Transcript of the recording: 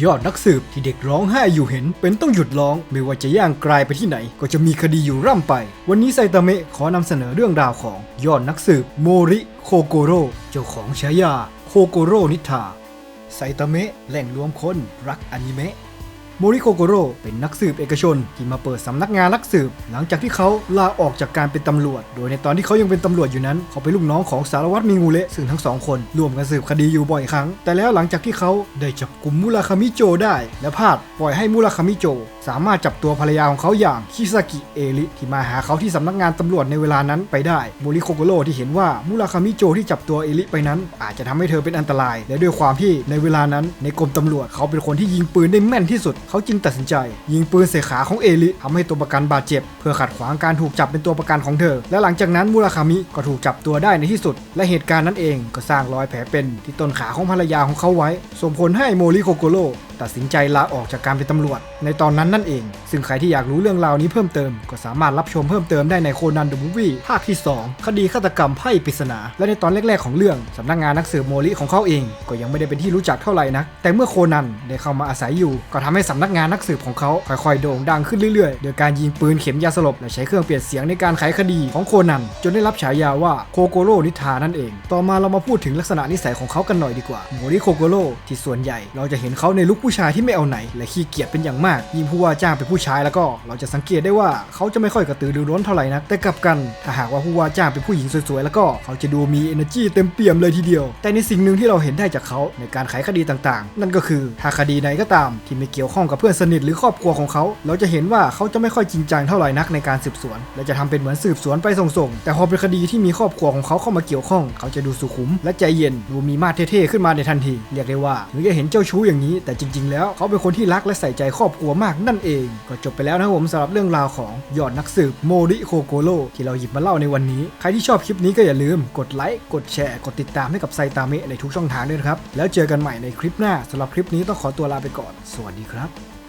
ยอดนักสืบที่เด็กร้องไห้อยู่เห็น เป็นต้องหยุดร้อง ไม่ว่าจะย่างกลายไปที่ไหน ก็จะมีคดีอยู่ร่ำไป วันนี้ไซตามะขอนำเสนอเรื่องราวของยอดนักสืบโมริโคโกโร่เจ้าของฉายาโคโกโร่นิทาไซตามะแหล่งรวมคนรักอนิเมะ โมริโคโกโร่เป็นนักสืบเอกชน ที่มาเปิดสำนักงานนักสืบ หลังจากที่เขาลาออกจากการเป็นตำรวจ โดยในตอนที่เขายังเป็นตำรวจอยู่นั้น เขาเป็นลูกน้องของสารวัตรมิงูเละซึ่งทั้งสองคนร่วมกันสืบคดีอยู่บ่อยครั้ง แต่แล้วหลังจากที่เขาได้จับกลุ่มมุราคามิโจได้ และพลาดปล่อยให้มุราคามิโจ สามารถจับตัวภรรยาของเขาอย่างคิซากิเอริที่มาหาเขาที่สำนักงานตำรวจในเวลานั้นไปได้โมริโคโกโร่ที่เห็นว่ามุราคามิโจที่จับตัวเอริไปนั้น อาจจะทำให้เธอเป็นอันตราย และด้วยความที่ในเวลานั้นในกรมตำรวจเขาเป็นคนที่ยิงปืนได้แม่นที่สุดเขาจึงตัดสินใจ ยิงปืนใส่ขาของเอลิทำให้ตัวประกันบาดเจ็บ เพื่อขัดขวางการถูกจับเป็นตัวประกันของเธอ และหลังจากนั้นมูราคามิก็ถูกจับตัวได้ในที่สุด และเหตุการณ์นั้นเองก็สร้างรอยแผลเป็นที่ต้นขาของภรรยาของเขาไว้ส่งผลให้โมริโคโกโร่ ตัดสินใจลาออกจากการเป็นตำรวจ ในตอนนั้นนั่นเอง ซึ่งใครที่อยากรู้เรื่องราวนี้เพิ่มเติม ก็สามารถรับชมเพิ่มเติมได้ในโคนันเดอะมูฟวี่ภาคที่ 2 คดีฆาตกรรมไพ่ปริศนา และในตอนแรกๆของเรื่องสำนักงานนักสืบโมริของเขาเอง ก็ยังไม่ได้เป็นที่รู้จักเท่าไหร่นะแต่เมื่อโคนันได้เข้ามาอาศัยอยู่ ก็ทำให้สำนักงานนักสืบของเขาค่อยๆโด่งดังขึ้นเรื่อยๆ โดยการยิงปืนเข็มยาสลบและใช้เครื่องเปลี่ยนเสียงในการไขคดีของโคนัน จนได้รับฉายาว่าโคโกโร่นิทานั่นเอง ต่อมาเรามาพูดถึงลักษณะนิสัยของเขากันหน่อยดีกว่าโมริโคโกโร่ที่ส่วนใหญ่เราจะเห็นเขาในลุคผู้ชายที่ไม่เอาไหน และขี้เกียจเป็นอย่างมาก ยิ่งผู้ว่าจ้างเป็นผู้ชายแล้วก็ เราจะสังเกตได้ว่าเขาจะไม่ค่อยกระตือรือร้นเท่าไหร่นะแต่กลับกัน ถ้าหากว่าผู้ว่าจ้างเป็นผู้หญิงสวยๆ แล้วก็เขาจะดูมี energy เต็มเปี่ยมเลยทีเดียว แต่ในสิ่งหนึ่งที่เราเห็นได้จากเขาในการไขคดีต่างๆ นั่นก็คือถ้าคดีใดก็ตาม ที่ไม่เกี่ยวข้องกับเพื่อนสนิทหรือครอบครัวของเขา เราจะเห็นว่าเขาจะไม่ค่อยจริงจังเท่าไหร่นักในการสืบสวน และจะทำเป็นเหมือนสืบสวนไปส่งๆ แต่พอเป็นคดีที่มีครอบครัวของเขาเข้ามาเกี่ยวข้อง เขาจะดูสุขุม และใจเย็น ดูมีมาตรเท่ๆขึ้นมาในทันที เรียกได้ว่าถึงจะเห็นเจ้าชู้อย่างนี้ แต่จริงๆ แล้ว เขาเป็นคนที่รักและใส่ใจครอบครัวมากนั่นเอง ก็จบไปแล้วนะครับผมสำหรับเรื่องราวของยอดนักสืบโมริโคโกโร่ที่เราหยิบมาเล่าในวันนี้ ใครที่ชอบคลิปนี้ก็อย่าลืมกดไลค์กดแชร์กดติดตามให้กับไซตามิในทุกช่องทางด้วยนะครับแล้วเจอกันใหม่ในคลิปหน้าสำหรับคลิปนี้ต้องขอตัวลาไปก่อน สวัสดีครับ